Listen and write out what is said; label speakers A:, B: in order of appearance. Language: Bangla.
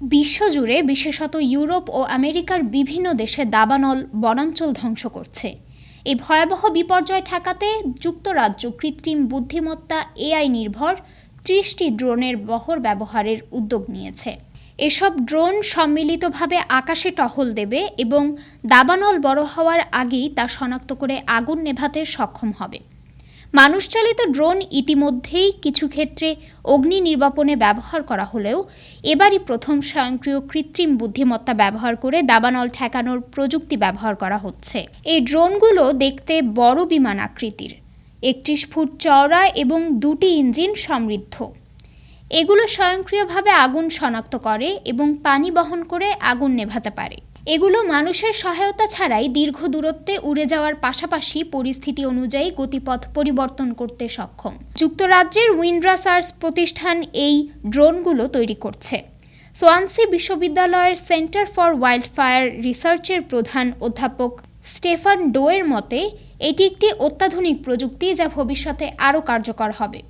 A: বিশ্বজুড়ে বিশেষত ইউরোপ ও আমেরিকার বিভিন্ন দেশে দাবানল বনাঞ্চল ধ্বংস করছে। এই ভয়াবহ বিপর্যয় ঠেকাতে যুক্তরাজ্য কৃত্রিম বুদ্ধিমত্তা এআই নির্ভর ত্রিশটি ড্রোনের বহর ব্যবহারের উদ্যোগ নিয়েছে। এসব ড্রোন সম্মিলিতভাবে আকাশে টহল দেবে এবং দাবানল বড় হওয়ার আগেই তা শনাক্ত করে আগুন নেভাতে সক্ষম হবে। মানুষচালিত ড্রোন ইতিমধ্যেই কিছু ক্ষেত্রে অগ্নি নির্বাপনে ব্যবহার করা হলেও এবারই প্রথম স্বয়ংক্রিয় কৃত্রিম বুদ্ধিমত্তা ব্যবহার করে দাবানল ঠেকানোর প্রযুক্তি ব্যবহার করা হচ্ছে। এই ড্রোনগুলো দেখতে বড় বিমান আকৃতির। একত্রিশ ফুট চওড়া এবং দুটি ইঞ্জিন সমৃদ্ধ। এগুলো স্বয়ংক্রিয়ভাবে আগুন শনাক্ত করে এবং পানি বহন করে আগুন নেভাতে পারে। এগুলো মানুষের সহায়তা ছাড়াই দীর্ঘ দূরত্বে উড়ে যাওয়ার পাশাপাশি পরিস্থিতি অনুযায়ী গতিপথ পরিবর্তন করতে সক্ষম। যুক্তরাজ্যের উইন্ড্রাসার্স প্রতিষ্ঠান এই ড্রোনগুলো তৈরি করছে। সোয়ানসি বিশ্ববিদ্যালয়ের সেন্টার ফর ওয়াইল্ড ফায়ার রিসার্চের প্রধান অধ্যাপক স্টেফান ডোয়ের মতে, এটি একটি অত্যাধুনিক প্রযুক্তি যা ভবিষ্যতে আরও কার্যকর হবে।